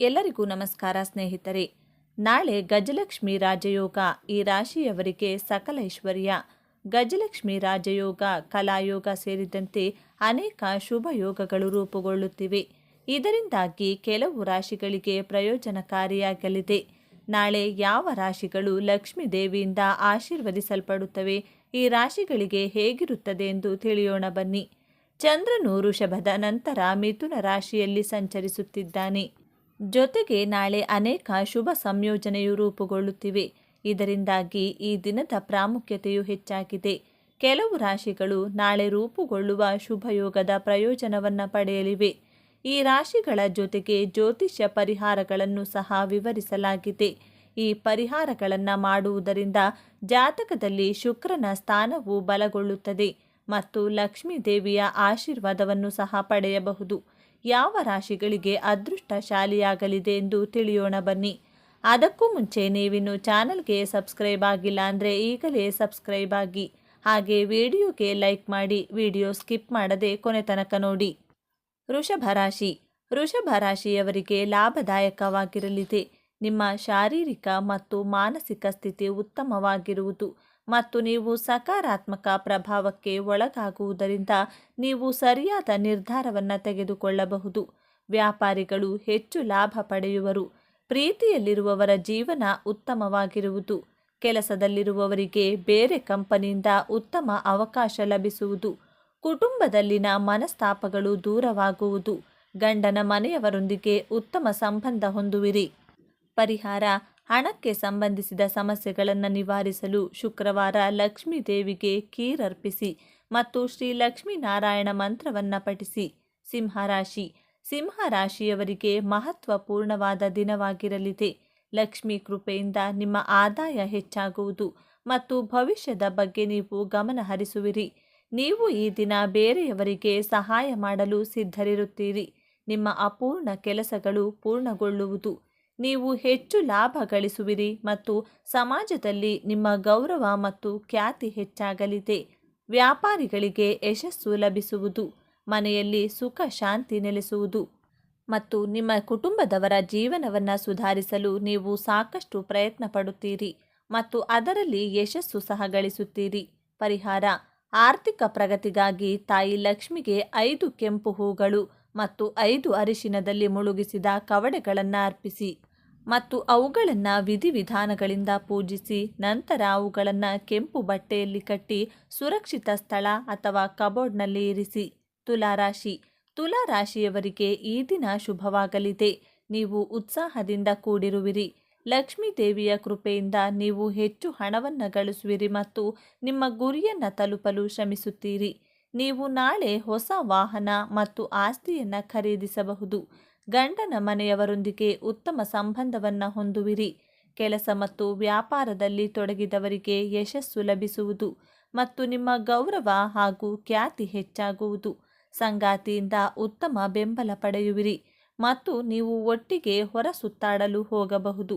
ಎಲ್ಲರಿಗೂ ನಮಸ್ಕಾರ ಸ್ನೇಹಿತರೆ. ನಾಳೆ ಗಜಲಕ್ಷ್ಮಿ ರಾಜಯೋಗ ಈ ರಾಶಿಯವರಿಗೆ ಸಕಲ ಐಶ್ವರ್ಯ. ಗಜಲಕ್ಷ್ಮಿ ರಾಜಯೋಗ, ಕಲಾಯೋಗ ಸೇರಿದಂತೆ ಅನೇಕ ಶುಭ ಯೋಗಗಳು ರೂಪುಗೊಳ್ಳುತ್ತಿವೆ. ಇದರಿಂದಾಗಿ ಕೆಲವು ರಾಶಿಗಳಿಗೆ ಪ್ರಯೋಜನಕಾರಿಯಾಗಲಿದೆ. ನಾಳೆ ಯಾವ ರಾಶಿಗಳು ಲಕ್ಷ್ಮೀ ದೇವಿಯಿಂದ ಆಶೀರ್ವದಿಸಲ್ಪಡುತ್ತವೆ, ಈ ರಾಶಿಗಳಿಗೆ ಹೇಗಿರುತ್ತದೆ ಎಂದು ತಿಳಿಯೋಣ ಬನ್ನಿ. ಚಂದ್ರನು ವೃಷಭದ ನಂತರ ಮಿಥುನ ರಾಶಿಯಲ್ಲಿ ಸಂಚರಿಸುತ್ತಿದ್ದಾನೆ. ಜೊತೆಗೆ ನಾಳೆ ಅನೇಕ ಶುಭ ಸಂಯೋಜನೆಯು ರೂಪುಗೊಳ್ಳುತ್ತಿವೆ. ಇದರಿಂದಾಗಿ ಈ ದಿನದ ಪ್ರಾಮುಖ್ಯತೆಯು ಹೆಚ್ಚಾಗಿದೆ. ಕೆಲವು ರಾಶಿಗಳು ನಾಳೆ ರೂಪುಗೊಳ್ಳುವ ಶುಭಯೋಗದ ಪ್ರಯೋಜನವನ್ನು ಪಡೆಯಲಿವೆ. ಈ ರಾಶಿಗಳ ಜೊತೆಗೆ ಜ್ಯೋತಿಷ್ಯ ಪರಿಹಾರಗಳನ್ನು ಸಹ ವಿವರಿಸಲಾಗಿದೆ. ಈ ಪರಿಹಾರಗಳನ್ನು ಮಾಡುವುದರಿಂದ ಜಾತಕದಲ್ಲಿ ಶುಕ್ರನ ಸ್ಥಾನವು ಬಲಗೊಳ್ಳುತ್ತದೆ ಮತ್ತು ಲಕ್ಷ್ಮೀ ದೇವಿಯ ಆಶೀರ್ವಾದವನ್ನು ಸಹ ಪಡೆಯಬಹುದು. ಯಾವ ರಾಶಿಗಳಿಗೆ ಅದೃಷ್ಟಶಾಲಿಯಾಗಲಿದೆ ಎಂದು ತಿಳಿಯೋಣ ಬನ್ನಿ. ಅದಕ್ಕೂ ಮುಂಚೆ ನೀವಿನ್ನು ಚಾನಲ್ಗೆ ಸಬ್ಸ್ಕ್ರೈಬ್ ಆಗಿಲ್ಲ ಅಂದರೆ ಈಗಲೇ ಸಬ್ಸ್ಕ್ರೈಬ್ ಆಗಿ. ಹಾಗೆ ವಿಡಿಯೋಗೆ ಲೈಕ್ ಮಾಡಿ, ವಿಡಿಯೋ ಸ್ಕಿಪ್ ಮಾಡದೆ ಕೊನೆ ತನಕ ನೋಡಿ. ವೃಷಭ ರಾಶಿ. ವೃಷಭ ರಾಶಿಯವರಿಗೆ ಲಾಭದಾಯಕವಾಗಿರಲಿದೆ. ನಿಮ್ಮ ಶಾರೀರಿಕ ಮತ್ತು ಮಾನಸಿಕ ಸ್ಥಿತಿ ಉತ್ತಮವಾಗಿರುವುದು. ಮತ್ತು ನೀವು ಸಕಾರಾತ್ಮಕ ಪ್ರಭಾವಕ್ಕೆ ಒಳಗಾಗುವುದರಿಂದ ನೀವು ಸರಿಯಾದ ನಿರ್ಧಾರವನ್ನು ತೆಗೆದುಕೊಳ್ಳಬಹುದು. ವ್ಯಾಪಾರಿಗಳು ಹೆಚ್ಚು ಲಾಭ ಪಡೆಯುವರು. ಪ್ರೀತಿಯಲ್ಲಿರುವವರ ಜೀವನ ಉತ್ತಮವಾಗಿರುವುದು. ಕೆಲಸದಲ್ಲಿರುವವರಿಗೆ ಬೇರೆ ಕಂಪನಿಯಿಂದ ಉತ್ತಮ ಅವಕಾಶ ಲಭಿಸುವುದು. ಕುಟುಂಬದಲ್ಲಿನ ಮನಸ್ತಾಪಗಳು ದೂರವಾಗುವುದು. ಗಂಡನ ಮನೆಯವರೊಂದಿಗೆ ಉತ್ತಮ ಸಂಬಂಧ ಹೊಂದುವಿರಿ. ಪರಿಹಾರ ಹಣಕ್ಕೆ ಸಂಬಂಧಿಸಿದ ಸಮಸ್ಯೆಗಳನ್ನು ನಿವಾರಿಸಲು ಶುಕ್ರವಾರ ಲಕ್ಷ್ಮೀ ದೇವಿಗೆ ಕೀರರ್ಪಿಸಿ ಮತ್ತು ಶ್ರೀ ಲಕ್ಷ್ಮೀನಾರಾಯಣ ಮಂತ್ರವನ್ನು ಪಠಿಸಿ. ಸಿಂಹರಾಶಿ ಸಿಂಹರಾಶಿಯವರಿಗೆ ಮಹತ್ವಪೂರ್ಣವಾದ ದಿನವಾಗಿರಲಿದೆ. ಲಕ್ಷ್ಮೀ ಕೃಪೆಯಿಂದ ನಿಮ್ಮ ಆದಾಯ ಹೆಚ್ಚಾಗುವುದು ಮತ್ತು ಭವಿಷ್ಯದ ಬಗ್ಗೆ ನೀವು ಗಮನ ಹರಿಸುವಿರಿ. ನೀವು ಈ ದಿನ ಬೇರೆಯವರಿಗೆ ಸಹಾಯ ಮಾಡಲು ಸಿದ್ಧರಿರುತ್ತೀರಿ. ನಿಮ್ಮ ಅಪೂರ್ಣ ಕೆಲಸಗಳು ಪೂರ್ಣಗೊಳ್ಳುವುದು. ನೀವು ಹೆಚ್ಚು ಲಾಭ ಗಳಿಸುವಿರಿ ಮತ್ತು ಸಮಾಜದಲ್ಲಿ ನಿಮ್ಮ ಗೌರವ ಮತ್ತು ಖ್ಯಾತಿ ಹೆಚ್ಚಾಗಲಿದೆ. ವ್ಯಾಪಾರಿಗಳಿಗೆ ಯಶಸ್ಸು ಲಭಿಸುವುದು, ಮನೆಯಲ್ಲಿ ಸುಖ ಶಾಂತಿ ನೆಲೆಸುವುದು ಮತ್ತು ನಿಮ್ಮ ಕುಟುಂಬದವರ ಜೀವನವನ್ನು ಸುಧಾರಿಸಲು ನೀವು ಸಾಕಷ್ಟು ಪ್ರಯತ್ನ ಪಡುತ್ತೀರಿ ಮತ್ತು ಅದರಲ್ಲಿ ಯಶಸ್ಸು ಸಹ ಗಳಿಸುತ್ತೀರಿ. ಪರಿಹಾರ, ಆರ್ಥಿಕ ಪ್ರಗತಿಗಾಗಿ ತಾಯಿ ಲಕ್ಷ್ಮಿಗೆ ಐದು ಕೆಂಪು ಹೂಗಳು ಮತ್ತು ಐದು ಅರಿಶಿನದಲ್ಲಿ ಮುಳುಗಿಸಿದ ಕವಡೆಗಳನ್ನು ಅರ್ಪಿಸಿ ಮತ್ತು ಅವುಗಳನ್ನು ವಿಧಿವಿಧಾನಗಳಿಂದ ಪೂಜಿಸಿ ನಂತರ ಅವುಗಳನ್ನು ಕೆಂಪು ಬಟ್ಟೆಯಲ್ಲಿ ಕಟ್ಟಿ ಸುರಕ್ಷಿತ ಸ್ಥಳ ಅಥವಾ ಕಬೋರ್ಡ್ನಲ್ಲಿ ಇರಿಸಿ. ತುಲಾರಾಶಿ, ತುಲಾರಾಶಿಯವರಿಗೆ ಈ ದಿನ ಶುಭವಾಗಲಿದೆ. ನೀವು ಉತ್ಸಾಹದಿಂದ ಕೂಡಿರುವಿರಿ. ಲಕ್ಷ್ಮೀ ದೇವಿಯ ಕೃಪೆಯಿಂದ ನೀವು ಹೆಚ್ಚು ಹಣವನ್ನು ಗಳಿಸುವಿರಿ ಮತ್ತು ನಿಮ್ಮ ಗುರಿಯನ್ನು ತಲುಪಲು ಶ್ರಮಿಸುತ್ತೀರಿ. ನೀವು ನಾಳೆ ಹೊಸ ವಾಹನ ಮತ್ತು ಆಸ್ತಿಯನ್ನು ಖರೀದಿಸಬಹುದು. ಗಂಡನ ಮನೆಯವರೊಂದಿಗೆ ಉತ್ತಮ ಸಂಬಂಧವನ್ನು ಹೊಂದುವಿರಿ. ಕೆಲಸ ಮತ್ತು ವ್ಯಾಪಾರದಲ್ಲಿ ತೊಡಗಿದವರಿಗೆ ಯಶಸ್ಸು ಲಭಿಸುವುದು ಮತ್ತು ನಿಮ್ಮ ಗೌರವ ಹಾಗೂ ಖ್ಯಾತಿ ಹೆಚ್ಚಾಗುವುದು. ಸಂಗಾತಿಯಿಂದ ಉತ್ತಮ ಬೆಂಬಲ ಪಡೆಯುವಿರಿ ಮತ್ತು ನೀವು ಒಟ್ಟಿಗೆ ಹೊರ ಸುತ್ತಾಡಲು ಹೋಗಬಹುದು.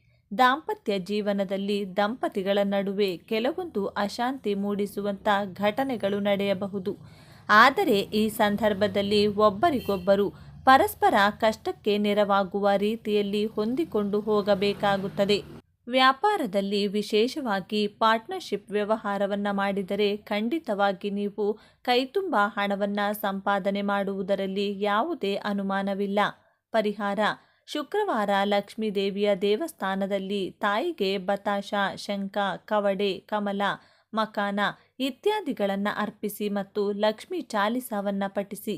ದಾಂಪತ್ಯ ಜೀವನದಲ್ಲಿ ದಂಪತಿಗಳ ನಡುವೆ ಕೆಲವೊಂದು ಅಶಾಂತಿ ಮೂಡಿಸುವಂಥ ಘಟನೆಗಳು ನಡೆಯಬಹುದು. ಆದರೆ ಈ ಸಂದರ್ಭದಲ್ಲಿ ಒಬ್ಬರಿಗೊಬ್ಬರು ಪರಸ್ಪರ ಕಷ್ಟಕ್ಕೆ ನೆರವಾಗುವ ರೀತಿಯಲ್ಲಿ ಹೊಂದಿಕೊಂಡು ಹೋಗಬೇಕಾಗುತ್ತದೆ. ವ್ಯಾಪಾರದಲ್ಲಿ ವಿಶೇಷವಾಗಿ ಪಾರ್ಟ್ನರ್ಶಿಪ್ ವ್ಯವಹಾರವನ್ನು ಮಾಡಿದರೆ ಖಂಡಿತವಾಗಿ ನೀವು ಕೈತುಂಬ ಹಣವನ್ನು ಸಂಪಾದನೆ ಮಾಡುವುದರಲ್ಲಿ ಯಾವುದೇ ಅನುಮಾನವಿಲ್ಲ. ಪರಿಹಾರ ಶುಕ್ರವಾರ ಲಕ್ಷ್ಮೀ ದೇವಿಯ ದೇವಸ್ಥಾನದಲ್ಲಿ ತಾಯಿಗೆ ಬತಾಶ, ಶಂಖ, ಕವಡೆ, ಕಮಲ, ಮಕಾನ ಇತ್ಯಾದಿಗಳನ್ನು ಅರ್ಪಿಸಿ ಮತ್ತು ಲಕ್ಷ್ಮೀ ಚಾಲಿಸವನ್ನು ಪಠಿಸಿ.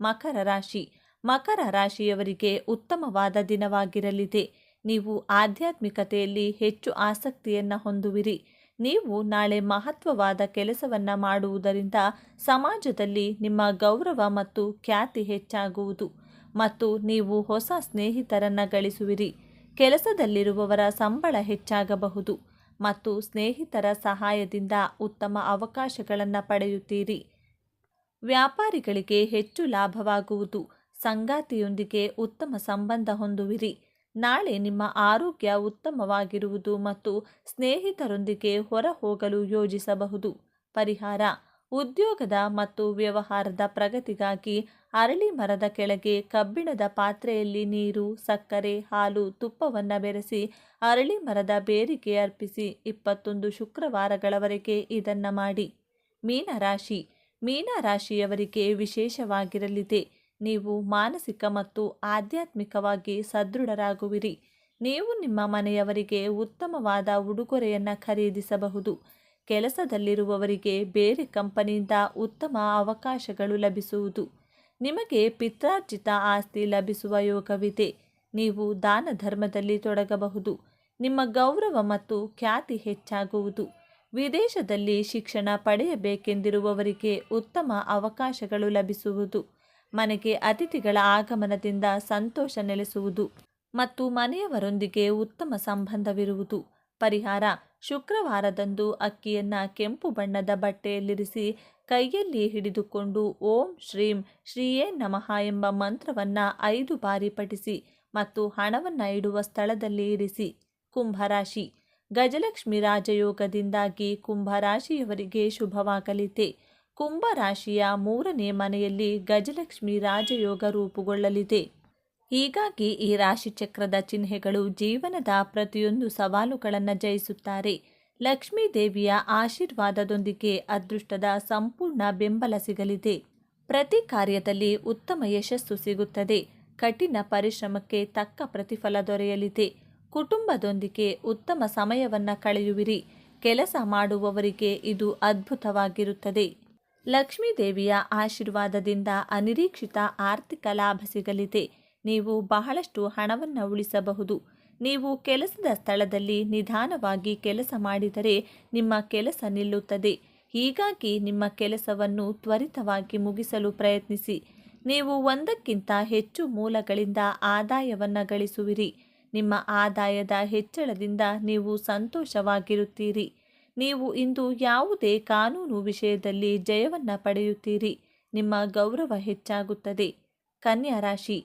ಮಕರ ರಾಶಿ. ಮಕರ ರಾಶಿಯವರಿಗೆ ಉತ್ತಮವಾದ ದಿನವಾಗಿರಲಿದೆ. ನೀವು ಆಧ್ಯಾತ್ಮಿಕತೆಯಲ್ಲಿ ಹೆಚ್ಚು ಆಸಕ್ತಿಯನ್ನು ಹೊಂದುವಿರಿ. ನೀವು ನಾಳೆ ಮಹತ್ವವಾದ ಕೆಲಸವನ್ನು ಮಾಡುವುದರಿಂದ ಸಮಾಜದಲ್ಲಿ ನಿಮ್ಮ ಗೌರವ ಮತ್ತು ಖ್ಯಾತಿ ಹೆಚ್ಚಾಗುವುದು. ಮತ್ತು ನೀವು ಹೊಸ ಸ್ನೇಹಿತರನ್ನು ಗಳಿಸುವಿರಿ. ಕೆಲಸದಲ್ಲಿರುವವರ ಸಂಬಳ ಹೆಚ್ಚಾಗಬಹುದು ಮತ್ತು ಸ್ನೇಹಿತರ ಸಹಾಯದಿಂದ ಉತ್ತಮ ಅವಕಾಶಗಳನ್ನು ಪಡೆಯುತ್ತೀರಿ. ವ್ಯಾಪಾರಿಗಳಿಗೆ ಹೆಚ್ಚು ಲಾಭವಾಗುವುದು, ಸಂಗಾತಿಯೊಂದಿಗೆ ಉತ್ತಮ ಸಂಬಂಧ ಹೊಂದುವಿರಿ. ನಾಳೆ ನಿಮ್ಮ ಆರೋಗ್ಯ ಉತ್ತಮವಾಗಿರುವುದು ಮತ್ತು ಸ್ನೇಹಿತರೊಂದಿಗೆ ಹೊರ ಹೋಗಲು ಯೋಜಿಸಬಹುದು. ಪರಿಹಾರ, ಉದ್ಯೋಗದ ಮತ್ತು ವ್ಯವಹಾರದ ಪ್ರಗತಿಗಾಗಿ ಅರಳಿ ಮರದ ಕೆಳಗೆ ಕಬ್ಬಿಣದ ಪಾತ್ರೆಯಲ್ಲಿ ನೀರು, ಸಕ್ಕರೆ, ಹಾಲು, ತುಪ್ಪವನ್ನು ಬೆರೆಸಿ ಅರಳಿ ಮರದ ಬೇರಿಗೆ ಅರ್ಪಿಸಿ ಇಪ್ಪತ್ತೊಂದು ಶುಕ್ರವಾರಗಳವರೆಗೆ ಇದನ್ನು ಮಾಡಿ. ಮೀನರಾಶಿ ಮೀನರಾಶಿಯವರಿಗೆ ವಿಶೇಷವಾಗಿರಲಿದೆ. ನೀವು ಮಾನಸಿಕ ಮತ್ತು ಆಧ್ಯಾತ್ಮಿಕವಾಗಿ ಸದೃಢರಾಗುವಿರಿ. ನೀವು ನಿಮ್ಮ ಮನೆಯವರಿಗೆ ಉತ್ತಮವಾದ ಉಡುಗೊರೆಯನ್ನು ಖರೀದಿಸಬಹುದು. ಕೆಲಸದಲ್ಲಿರುವವರಿಗೆ ಬೇರೆ ಕಂಪನಿಯಿಂದ ಉತ್ತಮ ಅವಕಾಶಗಳು ಲಭಿಸುವುದು. ನಿಮಗೆ ಪಿತ್ರಾರ್ಜಿತ ಆಸ್ತಿ ಲಭಿಸುವ ಯೋಗವಿದೆ. ನೀವು ದಾನ ಧರ್ಮದಲ್ಲಿ ತೊಡಗಬಹುದು. ನಿಮ್ಮ ಗೌರವ ಮತ್ತು ಖ್ಯಾತಿ ಹೆಚ್ಚಾಗುವುದು. ವಿದೇಶದಲ್ಲಿ ಶಿಕ್ಷಣ ಪಡೆಯಬೇಕೆಂದಿರುವವರಿಗೆ ಉತ್ತಮ ಅವಕಾಶಗಳು ಲಭಿಸುವುದು. ಮನೆಗೆ ಅತಿಥಿಗಳ ಆಗಮನದಿಂದ ಸಂತೋಷ ನೆಲೆಸುವುದು ಮತ್ತು ಮನೆಯವರೊಂದಿಗೆ ಉತ್ತಮ ಸಂಬಂಧವಿರುವುದು. ಪರಿಹಾರ, ಶುಕ್ರವಾರದಂದು ಅಕ್ಕಿಯನ್ನು ಕೆಂಪು ಬಣ್ಣದ ಬಟ್ಟೆಯಲ್ಲಿರಿಸಿ ಕೈಯಲ್ಲಿ ಹಿಡಿದುಕೊಂಡು ಓಂ ಶ್ರೀಂ ಶ್ರೀಯೇ ನಮಃ ಎಂಬ ಮಂತ್ರವನ್ನು ಐದು ಬಾರಿ ಪಠಿಸಿ ಮತ್ತು ಹಣವನ್ನು ಇಡುವ ಸ್ಥಳದಲ್ಲಿ ಇರಿಸಿ. ಕುಂಭರಾಶಿ. ಗಜಲಕ್ಷ್ಮಿ ರಾಜಯೋಗದಿಂದಾಗಿ ಕುಂಭರಾಶಿಯವರಿಗೆ ಶುಭವಾಗಲಿದೆ ಕುಂಭರಾಶಿಯ ಮೂರನೇ ಮನೆಯಲ್ಲಿ ಗಜಲಕ್ಷ್ಮಿ ರಾಜಯೋಗ ರೂಪುಗೊಳ್ಳಲಿದೆ. ಹೀಗಾಗಿ ಈ ರಾಶಿಚಕ್ರದ ಚಿಹ್ನೆಗಳು ಜೀವನದ ಪ್ರತಿಯೊಂದು ಸವಾಲುಗಳನ್ನು ಜಯಿಸುತ್ತಾರೆ. ಲಕ್ಷ್ಮೀ ದೇವಿಯ ಆಶೀರ್ವಾದದೊಂದಿಗೆ ಅದೃಷ್ಟದ ಸಂಪೂರ್ಣ ಬೆಂಬಲ ಸಿಗಲಿದೆ. ಪ್ರತಿ ಕಾರ್ಯದಲ್ಲಿ ಉತ್ತಮ ಯಶಸ್ಸು ಸಿಗುತ್ತದೆ. ಕಠಿಣ ಪರಿಶ್ರಮಕ್ಕೆ ತಕ್ಕ ಪ್ರತಿಫಲ ದೊರೆಯಲಿದೆ. ಕುಟುಂಬದೊಂದಿಗೆ ಉತ್ತಮ ಸಮಯವನ್ನು ಕಳೆಯುವಿರಿ. ಕೆಲಸ ಮಾಡುವವರಿಗೆ ಇದು ಅದ್ಭುತವಾಗಿರುತ್ತದೆ. ಲಕ್ಷ್ಮೀ ದೇವಿಯ ಆಶೀರ್ವಾದದಿಂದ ಅನಿರೀಕ್ಷಿತ ಆರ್ಥಿಕ ಲಾಭ ಸಿಗಲಿದೆ. ನೀವು ಬಹಳಷ್ಟು ಹಣವನ್ನು ಉಳಿಸಬಹುದು. ನೀವು ಕೆಲಸದ ಸ್ಥಳದಲ್ಲಿ ನಿಧಾನವಾಗಿ ಕೆಲಸ ಮಾಡಿದರೆ ನಿಮ್ಮ ಕೆಲಸ ನಿಲ್ಲುತ್ತದೆ. ಹೀಗಾಗಿ ನಿಮ್ಮ ಕೆಲಸವನ್ನು ತ್ವರಿತವಾಗಿ ಮುಗಿಸಲು ಪ್ರಯತ್ನಿಸಿ. ನೀವು ಒಂದಕ್ಕಿಂತ ಹೆಚ್ಚು ಮೂಲಗಳಿಂದ ಆದಾಯವನ್ನು ಗಳಿಸುವಿರಿ. ನಿಮ್ಮ ಆದಾಯದ ಹೆಚ್ಚಳದಿಂದ ನೀವು ಸಂತೋಷವಾಗಿರುತ್ತೀರಿ. ನೀವು ಇಂದು ಯಾವುದೇ ಕಾನೂನು ವಿಷಯದಲ್ಲಿ ಜಯವನ್ನು ಪಡೆಯುತ್ತೀರಿ. ನಿಮ್ಮ ಗೌರವ ಹೆಚ್ಚಾಗುತ್ತದೆ. ಕನ್ಯಾ ರಾಶಿ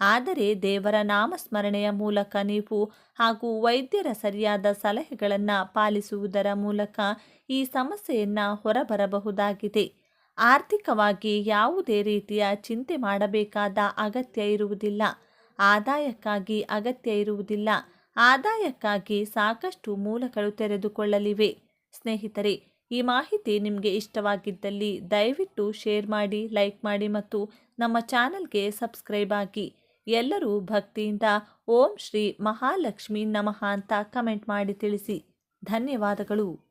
ಆದರೆ ದೇವರ ನಾಮಸ್ಮರಣೆಯ ಮೂಲಕ ನೀವು ಹಾಗೂ ವೈದ್ಯರ ಸರಿಯಾದ ಸಲಹೆಗಳನ್ನು ಪಾಲಿಸುವುದರ ಮೂಲಕ ಈ ಸಮಸ್ಯೆಯನ್ನು ಹೊರಬರಬಹುದಾಗಿದೆ. ಆರ್ಥಿಕವಾಗಿ ಯಾವುದೇ ರೀತಿಯ ಚಿಂತೆ ಮಾಡಬೇಕಾದ ಅಗತ್ಯ ಇರುವುದಿಲ್ಲ. ಆದಾಯಕ್ಕಾಗಿ ಅಗತ್ಯ ಇರುವುದಿಲ್ಲ. ಆದಾಯಕ್ಕಾಗಿ ಸಾಕಷ್ಟು ಮೂಲಗಳು ತೆರೆದುಕೊಳ್ಳಲಿವೆ. ಸ್ನೇಹಿತರೆ, ಈ ಮಾಹಿತಿ ನಿಮಗೆ ಇಷ್ಟವಾಗಿದ್ದಲ್ಲಿ ದಯವಿಟ್ಟು ಶೇರ್ ಮಾಡಿ, ಲೈಕ್ ಮಾಡಿ ಮತ್ತು ನಮ್ಮ ಚಾನಲ್ಗೆ ಸಬ್ಸ್ಕ್ರೈಬ್ ಆಗಿ. ಎಲ್ಲರೂ ಭಕ್ತಿಯಿಂದ ಓಂ ಶ್ರೀ ಮಹಾಲಕ್ಷ್ಮಿ ನಮಃ ಅಂತ ಕಮೆಂಟ್ ಮಾಡಿ ತಿಳಿಸಿ. ಧನ್ಯವಾದಗಳು.